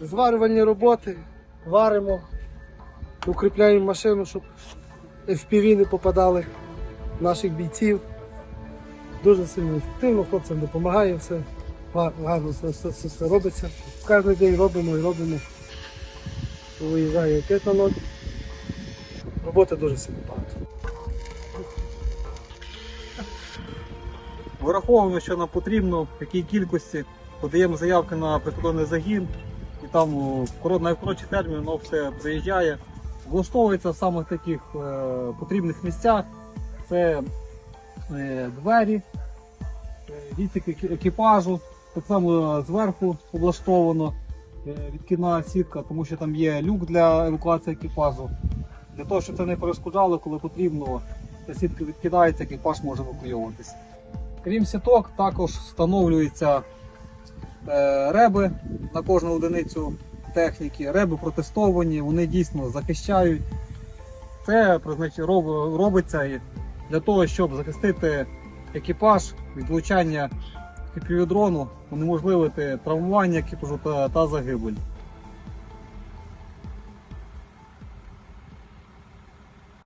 зварювальні роботи, варимо, укріпляємо машину, щоб FPV не попадали наших бійців. Дуже сильно ефективно, хлопцям допомагає все. Гарно все, все, все, все робиться. Кожен день робимо і робимо. Виїжджає якесь на ноль. Роботи дуже сильно багато. Вираховуємо, що нам потрібно, в якій кількості, подаємо заявки на прикордонний загін, там найкоротший термін воно все приїжджає. Влаштовується в самих таких е, потрібних місцях. Це е, двері, е, відсік екіпажу, так само зверху облаштовано відкидна сітка, тому що там є люк для евакуації екіпажу. Для того, щоб це не перешкоджало, коли потрібно, ця сітка відкидається, екіпаж може евакуйовуватися. Крім сіток, також встановлюються реби на кожну одиницю техніки. Реби протестовані, вони дійсно захищають. Це робиться для того, щоб захистити екіпаж від влучання дрону, унеможливити травмування екіпажу та загибель.